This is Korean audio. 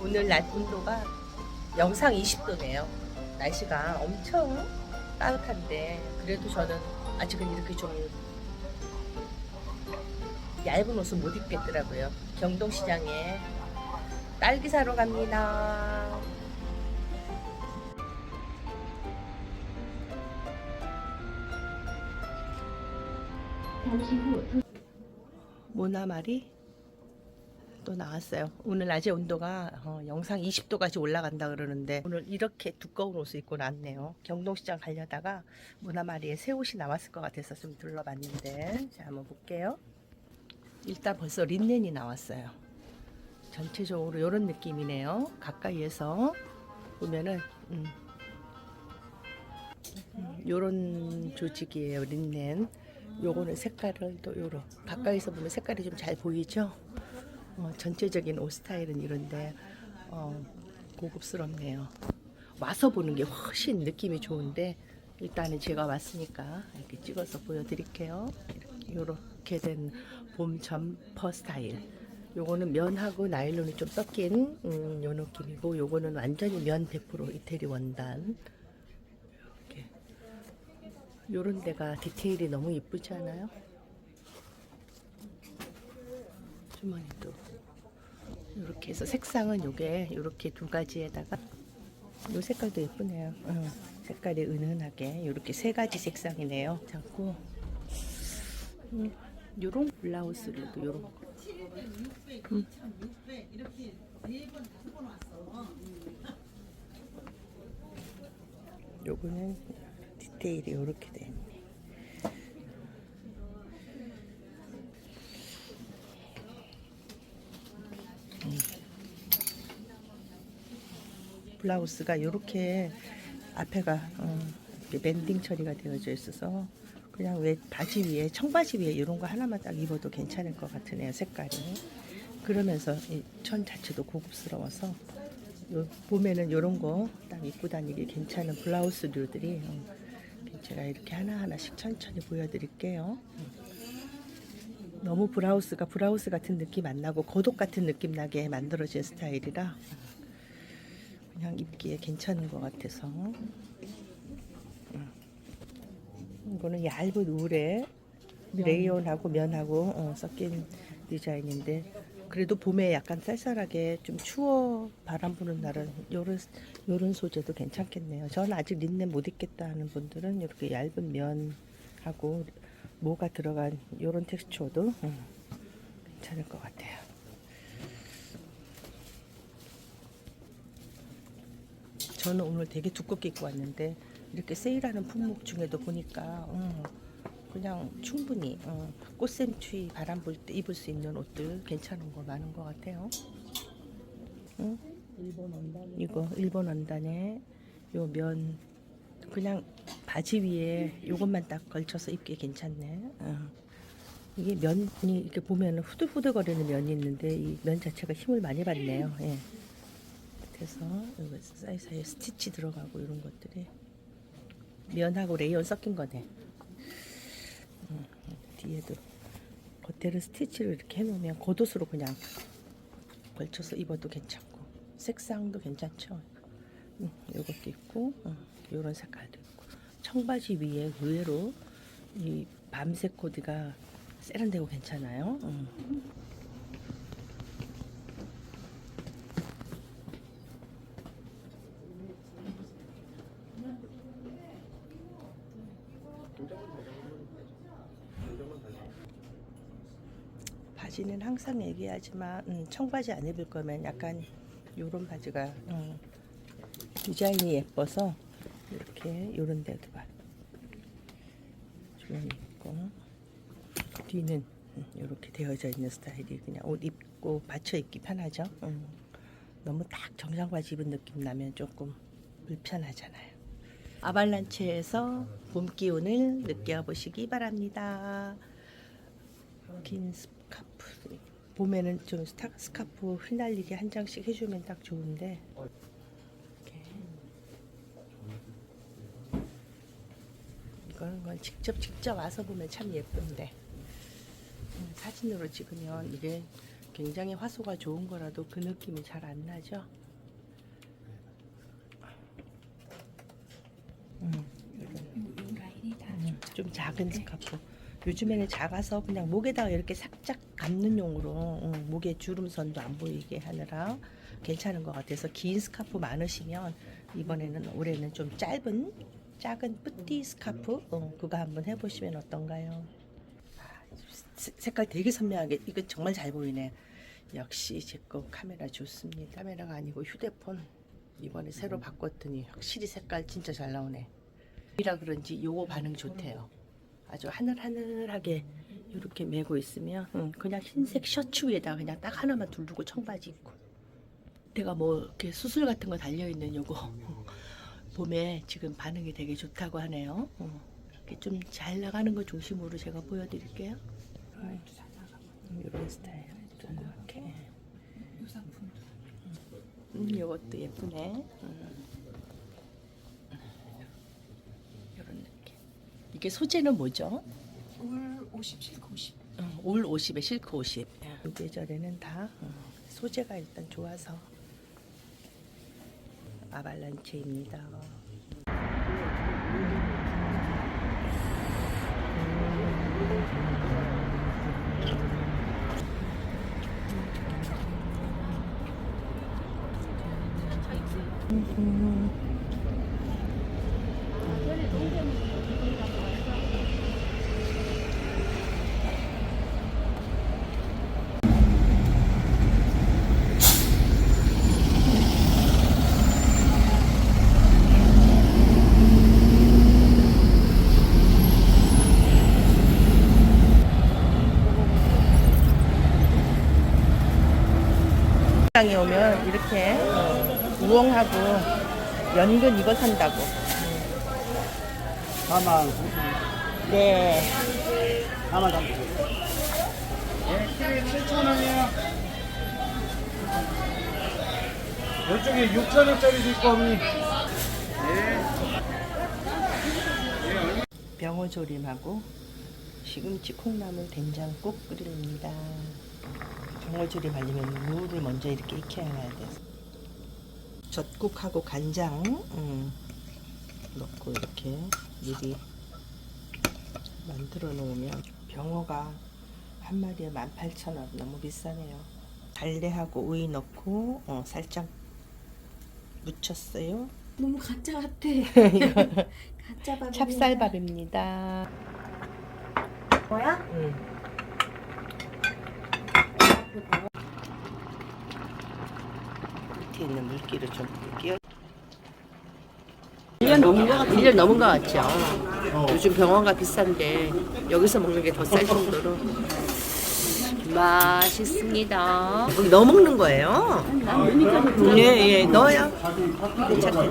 오늘 낮 온도가 영상 20도네요. 날씨가 엄청 따뜻한데 그래도 저는 아직은 이렇게 좀 얇은 옷을 못 입겠더라고요. 경동시장에 딸기 사러 갑니다. 잠시 후 도- 모나말이 또 나왔어요. 오늘 낮에 온도가 어, 영상 20도까지 올라간다 그러는데 오늘 이렇게 두꺼운 옷을 입고 나왔네요. 경동시장 가려다가 모나마리에 새 옷이 나왔을 것 같아서 좀 둘러봤는데 자 한번 볼게요. 일단 벌써 린넨이 나왔어요. 전체적으로 이런 느낌이네요. 가까이에서 보면은 음, 음, 요런 조직이에요. 린넨. 요거는 색깔을 또 요런 가까이서 보면 색깔이 좀 잘 보이죠? 어, 전체적인 옷 스타일은 이런데 어, 고급스럽네요. 와서 보는 게 훨씬 느낌이 좋은데 일단은 제가 왔으니까 이렇게 찍어서 보여드릴게요. 이렇게 된 봄 점퍼 스타일. 요거는 면하고 나일론이 좀 섞인 음, 요 느낌이고 요거는 완전히 면 100% 이태리 원단. 이렇게 요런 데가 디테일이 너무 이쁘지 않아요? 주머니도 이렇게 해서 색상은 요게 이렇게 두 가지에다가 요 색깔도 예쁘네요. 어, 색깔이 은은하게 이렇게 세 가지 색상이네요. 자꾸 음, 요런 블라우스로도 요런 거. 음. 요거는 디테일이 이렇게 돼 있네. 블라우스가 이렇게 앞에가 어, 밴딩 처리가 되어져 있어서 그냥 왜 바지 위에 청바지 위에 이런 거 하나만 딱 입어도 괜찮을 것 같으네요 색깔이. 그러면서 이 천 자체도 고급스러워서 요 봄에는 이런 거 딱 입고 다니기 괜찮은 블라우스류들이 어, 제가 이렇게 하나하나씩 천천히 보여드릴게요. 너무 브라우스가 브라우스 같은 느낌 안 나고 겉옷 같은 느낌 나게 만들어진 스타일이라 그냥 입기에 괜찮은 것 같아서 음. 이거는 얇은 울에 레이온하고 면하고 어, 섞인 디자인인데 그래도 봄에 약간 쌀쌀하게 좀 추워 바람 부는 날은 요런 요런 소재도 괜찮겠네요. 저는 아직 린넨 못 입겠다 하는 분들은 이렇게 얇은 면하고 모가 들어간 요런 텍스처도 음, 괜찮을 것 같아요. 저는 오늘 되게 두껍게 입고 왔는데 이렇게 세일하는 품목 중에도 보니까 음, 그냥 충분히 어, 꽃샘추위 바람 불 때 입을 수 있는 옷들 괜찮은 거 많은 것 같아요. 응? 이거 일본 원단에 요 면 그냥 바지 위에 요것만 딱 걸쳐서 입기 괜찮네. 어. 이게 면이 이렇게 보면 후들후들거리는 면이 있는데 이 면 자체가 힘을 많이 받네요. 예. 그래서 이거 사이사이에 스티치 들어가고 이런 것들이 면하고 레이온 섞인 거네. 음, 뒤에도 겉에를 스티치를 이렇게 해놓으면 겉옷으로 그냥 걸쳐서 입어도 괜찮고 색상도 괜찮죠. 음, 요것도 있고 음, 요런 색깔도 있고 청바지 위에 의외로 이 밤색 코디가 세련되고 괜찮아요. 음. 바지는 항상 얘기하지만 음, 청바지 안 입을 거면 약간 요런 바지가 음, 디자인이 예뻐서 이렇게 요런 데도 봐. 주머니 있고. 뒤는 이렇게 되어져 있는 스타일이 그냥 옷 입고 받쳐 입기 편하죠? 음, 너무 딱 정장 바지 입은 느낌 나면 조금 불편하잖아요. 아발란체에서 봄 기운을 느껴보시기 바랍니다. 긴 스카프 봄에는 좀 스타, 스카프 휘날리게 한 장씩 해주면 딱 좋은데 이렇게. 이거는 건 직접 직접 와서 보면 참 예쁜데 음, 사진으로 찍으면 이게 굉장히 화소가 좋은 거라도 그 느낌이 잘 안 나죠. 음, 음, 좀 작은 스카프. 요즘에는 작아서 그냥 목에다가 이렇게 살짝 감는 용으로 음, 목에 주름선도 안 보이게 하느라 괜찮은 것 같아서 긴 스카프 많으시면 이번에는 올해는 좀 짧은 작은 뿌띠 스카프 어, 그거 한번 해보시면 어떤가요? 아, 세- 색깔 되게 선명하게 이거 정말 잘 보이네. 역시 제 거 카메라 좋습니다. 카메라가 아니고 휴대폰 이번에 새로 바꿨더니 확실히 색깔 진짜 잘 나오네. 이라 그런지 요거 반응 좋대요. 아주 하늘하늘하게 이렇게 메고 있으면 응, 그냥 흰색 셔츠 위에다 그냥 딱 하나만 두르고 청바지 입고 내가 뭐 이렇게 수술 같은 거 달려 있는 요거 봄에 지금 반응이 되게 좋다고 하네요. 어, 이렇게 좀 잘 나가는 거 중심으로 제가 보여드릴게요. 이런 스타일 좀 이렇게. 음, 이것도 예쁘네. 음. 이런 느낌. 이게 소재는 뭐죠? 올 50, 실크 50. 어, 올 50에 실크 50. 이 계절에는 다 어, 소재가 일단 좋아서 아발란체입니다. 시장에 오면 이렇게 어, 우엉하고 연근 이거 산다고. 4만 네. 4만 3천. 네, 키로에 7천 원이에요. 이쪽에 6천 원짜리도 있고 어머니. 병어조림하고 시금치 콩나물 된장 꼭 끓입니다. 병어조림 하려면 무를 먼저 이렇게 익혀놔야 돼서 젓국하고 간장 음, 넣고 이렇게 미리 만들어 놓으면 병어가 한 마리에 18,000원 너무 비싸네요. 달래하고 우유 넣고 어, 살짝 묻혔어요. 너무 가짜 같아. 가짜 밥. 찹쌀밥입니다. 뭐야? 응. 밑에 있는 물기를 좀 끼워. 1년 넘은 것같 1년 넘은 것 같죠. 요즘 병원가 비싼데 여기서 먹는 게 더 쌀 정도로 맛있습니다. 넣어 먹는 거예요? 예, 예, 넣어요. 괜찮대.